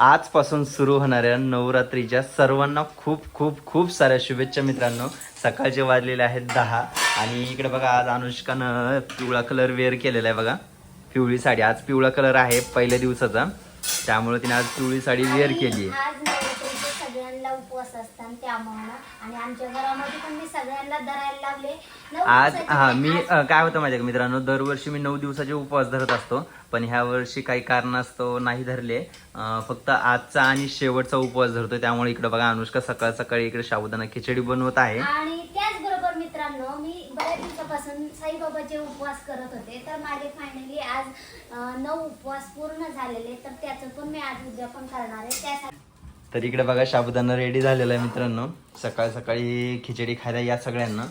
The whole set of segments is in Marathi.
आजपासून सुरू होणाऱ्या नवरात्रीच्या सर्वांना खूप खूप खूप साऱ्या शुभेच्छा मित्रांनो. सकाळचे वाजलेले आहेत दहा आणि इकडे बघा आज अनुष्कानं पिवळा कलर वेअर केलेला आहे बघा. पिवळी साडी. आज पिवळा कलर आहे पहिल्या दिवसाचा. त्यामुळे तिने आज पिवळी साडी वेअर केली आहे. सगळ्यांना उपवास असतात त्यामुळे आणि आमच्या घरामध्ये पण मी सगळ्यांना धरायला लावले. नऊ आज दिवसाचे हा मी आज अ, काय होतं माझ्या मित्रांनो? दरवर्षी मी नऊ दिवसाचे उपवास धरत असतो. पण ह्या वर्षी काही कारणास्तव नाही धरले. अ, फक्त आजचा आणि शेवटचा उपवास धरतोय. त्यामुळे इकडे बघा अनुष्का सकाळ सकाळी इकडे साबुदाणा खिचडी बनवत आहे. आणि त्याचबरोबर मित्रांनो मी बऱ्याच दिवसापासून साईबाबाचे उपवास करत होते. तर माझे फायनली आज अं, नऊ उपवास पूर्ण झालेले तर त्याचं पण मी आज उद्यापन करणार आहे. त्यासाठी तर इकडे बघा साबुदाणा रेडी झालेला आहे मित्रांनो. सकाळ सकाळी खिचडी खायला या सगळ्यांना.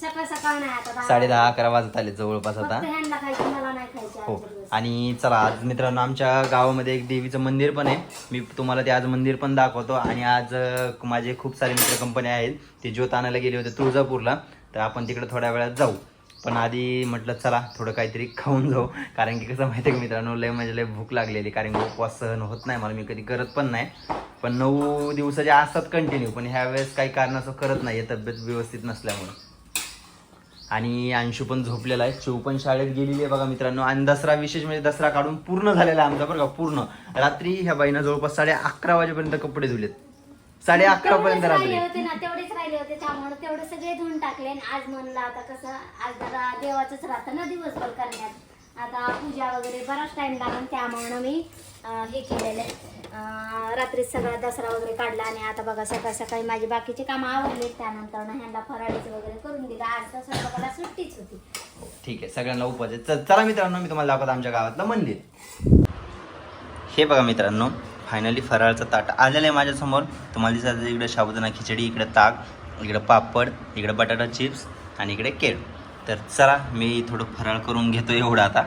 सकाळ सकाळ नाही आता साडे दहा अकरा वाजत आले जवळपास फक्त आता. ह्यांना खायची मला नाही खायची हो. दिवस. आणि चला आज मित्रांनो आमच्या गावामध्ये एक देवीचं मंदिर पण आहे. मी तुम्हाला ते आज मंदिर पण दाखवतो. आणि आज अं, माझे खूप सारे मित्र कंपनी आहेत. ते ज्योत आणायला गेले होते तुळजापूरला. तर आपण तिकडे थोड्या वेळात जाऊ. पण आधी म्हटलं चला थोडं काहीतरी खाऊन जाऊ. कारण की कसं माहिती आहे का मित्रांनो लय म्हणजे लय भूक लागलेली. कारण की उपवास सहन होत नाही मला मी कधी करत पण नाही. पण नऊ दिवसाच्या असतात कंटिन्यू पण ह्या वेळेस काही कारणाचं करत नाही तब्येत व्यवस्थित नसल्यामुळे. आणि अंशू पण झोपलेला आहे. शिव पण शाळेत गेलेली आहे बघा मित्रांनो. आणि दसरा विशेष म्हणजे दसरा काढून पूर्ण झालेला आहे आमचा बरं का पूर्ण. रात्री ह्या बाईनं जवळपास साडे अकरा वाजेपर्यंत कपडे धुलेत. साडे अकरा पर्यंत तेवढेच रात्री. राहिले होते ना तेवढेच राहिले होते. त्यामुळे तेवढे सगळे धुवून टाकले. आणि आज म्हणलं आता कसं आज जरा देवाचंच राहतं ना दिवसभर करण्यात. आता पूजा वगैरे बराच टाइम लागेल त्यामुळे मी अं, हे केलेलं आहे. रात्रीच सगळा दसरा वगैरे काढला आणि आता बघा सकाळ सकाळी माझी बाकीची कामं आवडली त्यानंतर ना ह्यांना फराळीचं वगैरे करून दिलं. आज तर स्वयंपाकाला सुट्टीच होती. ठीक आहे सगळ्यांना आहे. च- चला मित्रांनो मी तुम्हाला दाखवतो आमच्या गावातलं मंदिर. हे बघा मित्रांनो फायनली फराळचं ताट आलेलं आहे माझ्यासमोर. तुम्हाला दिसत इकडे साबुदाणा खिचडी इकडे ताक इकडे पापड इकडे बटाटा चिप्स आणि इकडे केळ. तर चला मी थोडं फराळ करून घेतो एवढं आता.